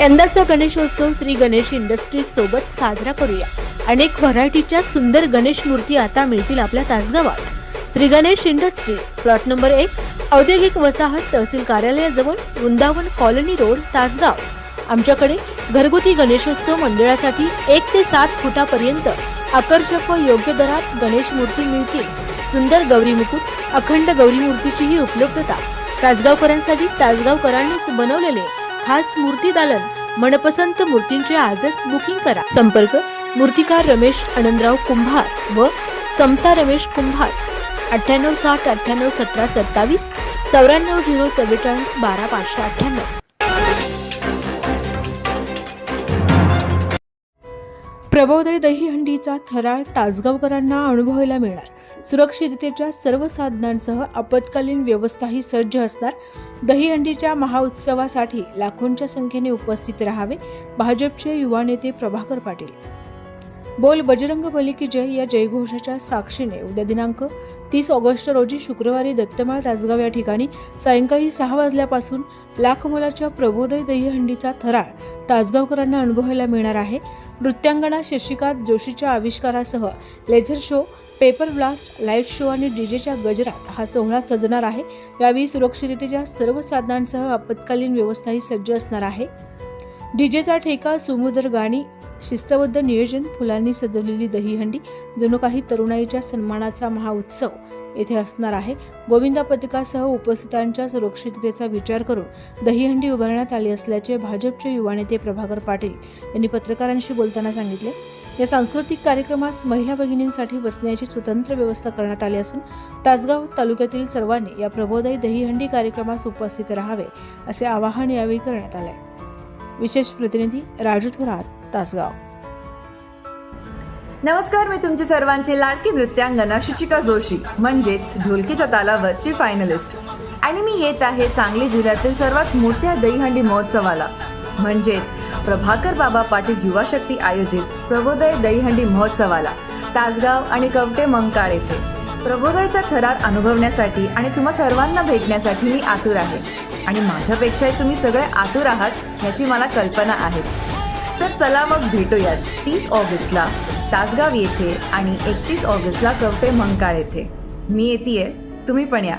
यंदाचा गणेशोत्सव श्री गणेश इंडस्ट्रीज सोबत साजरा करूया. अनेक व्हरायटीच्या सुंदर गणेश मूर्ती आता मिळतील आपल्या तासगावात. Shri Ganesh industries plot number एक औद्योगिक वसाहत तहसील कार्यालयाजवळ वृंदावन कॉलनी रोड तासगाव. आमच्याकडे घरगुती गणेशोत्सव मंडळासाठी एक ते सात फुटापर्यंत आकर्षक व योग्य दरात गणेश मूर्ती मिळतील. सुंदर गौरी मुकुट अखंड गौरी मूर्तीचीही उपलब्धता. तासगावकरांसाठी तासगावकरांनीच बनवलेले खास मूर्ती दालन मनपसंत मूर्तींचे आजच बुकिंग करा. संपर्क मूर्तिकार रमेश आनंदराव कुंभार व समता रमेश कुंभार. अठ्ठ्याण्णव साठ अठ्ठ्याण्णव सतरा सत्तावीस चौऱ्याण्णव झिरो चव्वेचाळीस बारा पाचशे अठ्ठ्याण्णव. प्रबोदय दहीहंडीचा थराळ तासगावकरांना अनुभवायला मिळणार. सुरक्षिततेच्या सर्व साधनांसह आपत्कालीन व्यवस्थाही सज्ज असणार. दहीहंडीच्या महाउत्सवासाठी लाखोंच्या संख्येने उपस्थित राहावे भाजपचे युवा नेते प्रभाकर पाटील. बोल बजरंग बली की जय या जयघोषाच्या साक्षीने उद्या दिनांक तीस ऑगस्ट रोजी शुक्रवारी दत्तमाळ तासगाव या ठिकाणी सायंकाळी सहा वाजल्यापासून लाख मोलाच्या प्रबोदय दहीहंडीचा थराळ तासगावकरांना अनुभवायला मिळणार आहे. नृत्यांगना शशिकांत जोशीच्या आविष्कारासह laser show paper blast light show आणि डीजेच्या गजरात हा सोहळा सजणार आहे. यावेळी सुरक्षिततेच्या सर्व साधनांसह आपत्कालीन व्यवस्थाही सज्ज असणार आहे. डीजेचा ठेका सुमुदर गाणी शिस्तबद्ध नियोजन फुलांनी सजवलेली दहीहंडी जणू काही तरुणाईच्या सन्मानाचा महाउत्सव येथे असणार आहे. गोविंदा पथकासह उपस्थितांच्या सुरक्षिततेचा विचार करून दहीहंडी उभारण्यात आली असल्याचे भाजपचे युवा नेते प्रभाकर पाटील यांनी पत्रकारांशी बोलताना सांगितले. या सांस्कृतिक कार्यक्रमास महिला भगिनींसाठी बसण्याची स्वतंत्र व्यवस्था करण्यात आली असून तासगाव तालुक्यातील सर्वांनी या प्रबोदय दहीहंडी कार्यक्रमास उपस्थित राहावे असे आवाहन यावेळी करण्यात आले. विशेष प्रतिनिधी राजू थोरात तासगाव. नमस्कार मी तुमची सर्वांची लाडकी नृत्यांगना शुचिका जोशी म्हणजेच ढोलकीच्या तालावरची फायनलिस्ट आणि मी येत आहे सांगली जिल्ह्यातील सर्वात मोठ्या दहीहंडी महोत्सवाला. म्हणजेच प्रभाकर बाबा पाटील युवा शक्ती आयोजित प्रबोदय दहीहंडी महोत्सवाला तासगाव आणि कवटे मंकाळ येथे. प्रबोदयचा थरार अनुभवण्यासाठी आणि तुम्हा सर्वांना भेटण्यासाठी मी आतुर आहे. आणि माझ्यापेक्षाही तुम्ही सगळे आतुर आहात ह्याची मला कल्पना आहेच तर चला मग भेटूयात तीस ऑगस्टला तासगाव येथे आणि एकतीस ऑगस्टला कवटे मंकाळ येथे. मी येते तुम्ही पण या.